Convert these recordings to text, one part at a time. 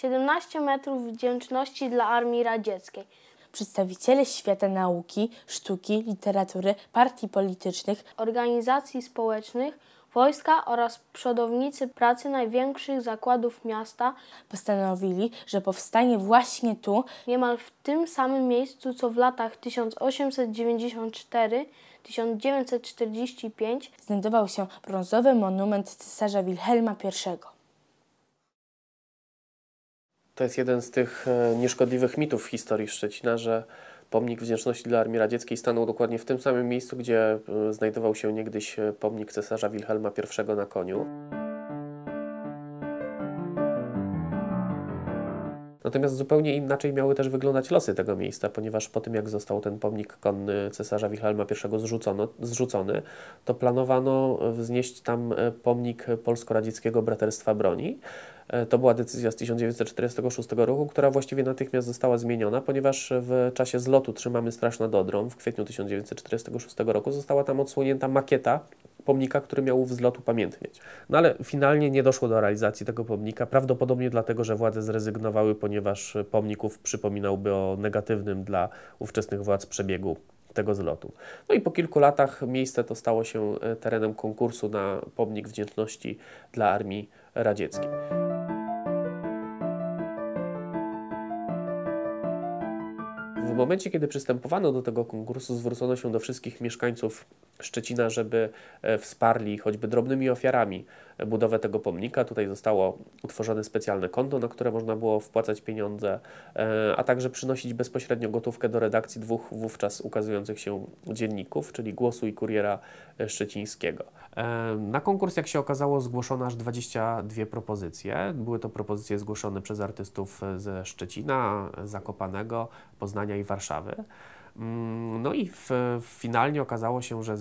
17 metrów wdzięczności dla Armii Radzieckiej. Przedstawiciele świata nauki, sztuki, literatury, partii politycznych, organizacji społecznych, wojska oraz przodownicy pracy największych zakładów miasta postanowili, że powstanie właśnie tu, niemal w tym samym miejscu, co w latach 1894-1945 znajdował się brązowy monument cesarza Wilhelma I. To jest jeden z tych e, nieszkodliwych mitów w historii Szczecina, że pomnik wdzięczności dla Armii Radzieckiej stanął dokładnie w tym samym miejscu, gdzie e, znajdował się niegdyś e, pomnik cesarza Wilhelma I na koniu. Natomiast zupełnie inaczej miały też wyglądać losy tego miejsca, ponieważ po tym jak został ten pomnik konny cesarza Wilhelma I zrzucono, zrzucony, to planowano wznieść tam pomnik polsko-radzieckiego braterstwa broni. E, to była decyzja z 1946 roku, która właściwie natychmiast została zmieniona, ponieważ w czasie zlotu Trzymamy Straż nad Odrą w kwietniu 1946 roku została tam odsłonięta makieta pomnika, który miał wzlot upamiętnieć. No ale finalnie nie doszło do realizacji tego pomnika, prawdopodobnie dlatego, że władze zrezygnowały, ponieważ pomników przypominałby o negatywnym dla ówczesnych władz przebiegu tego zlotu. No i po kilku latach miejsce to stało się e, terenem konkursu na pomnik wdzięczności dla Armii Radzieckiej. Momencie, kiedy przystępowano do tego konkursu, zwrócono się do wszystkich mieszkańców Szczecina, żeby e, wsparli choćby drobnymi ofiarami budowę tego pomnika. Tutaj zostało utworzone specjalne konto, na które można było wpłacać pieniądze, e, a także przynosić bezpośrednio gotówkę do redakcji dwóch wówczas ukazujących się dzienników, czyli Głosu i Kuriera Szczecińskiego. E, na konkurs, jak się okazało, zgłoszono aż 22 propozycje. Były to propozycje zgłoszone przez artystów ze Szczecina, Zakopanego, Poznania i Warszawy. Mm, no i w, finalnie okazało się, że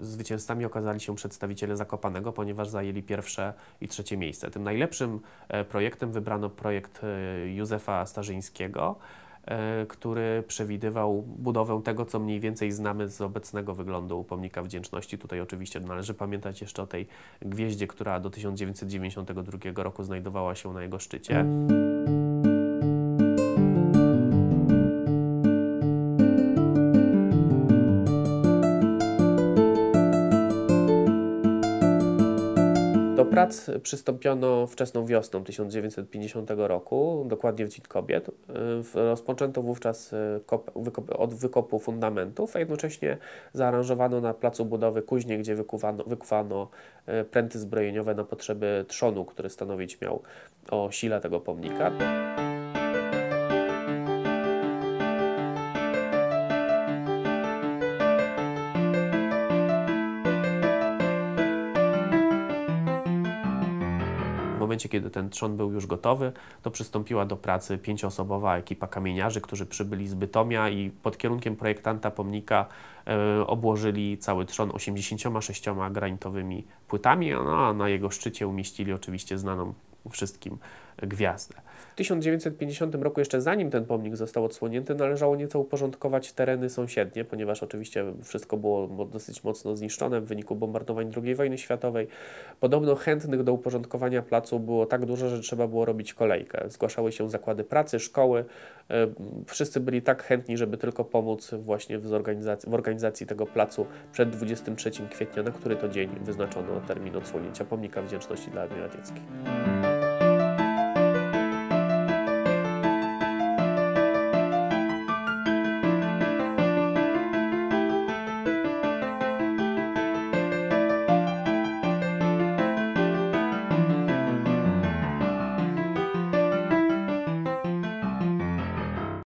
zwycięzcami, okazali się przedstawiciele Zakopanego, ponieważ zajęli pierwsze i trzecie miejsce. Tym najlepszym e, projektem wybrano projekt e, Józefa Starzyńskiego, e, który przewidywał budowę tego, co mniej więcej znamy z obecnego wyglądu pomnika wdzięczności. Tutaj oczywiście należy pamiętać jeszcze o tej gwieździe, która do 1992 roku znajdowała się na jego szczycie. Prac przystąpiono wczesną wiosną 1950 roku, dokładnie w Dzień Kobiet. Rozpoczęto wówczas e, od wykopu fundamentów, a jednocześnie zaaranżowano na placu budowy kuźnię, gdzie wykuwano, wykuwano e, pręty zbrojeniowe na potrzeby trzonu, który stanowić miał o sile tego pomnika. Momencie, kiedy ten trzon był już gotowy, to przystąpiła do pracy pięcioosobowa ekipa kamieniarzy, którzy przybyli z Bytomia i pod kierunkiem projektanta pomnika e, obłożyli cały trzon 86 granitowymi płytami, no, a na jego szczycie umieścili oczywiście znaną wszystkim gwiazdę. W 1950 roku, jeszcze zanim ten pomnik został odsłonięty, należało nieco uporządkować tereny sąsiednie, ponieważ oczywiście wszystko było dosyć mocno zniszczone w wyniku bombardowań II wojny światowej. Podobno chętnych do uporządkowania placu było tak dużo, że trzeba było robić kolejkę. Zgłaszały się zakłady pracy, szkoły. Wszyscy byli tak chętni, żeby tylko pomóc właśnie w organizacji, w organizacji tego placu przed 23 kwietnia, na który to dzień wyznaczono termin odsłonięcia pomnika wdzięczności dla Armii Radzieckiej.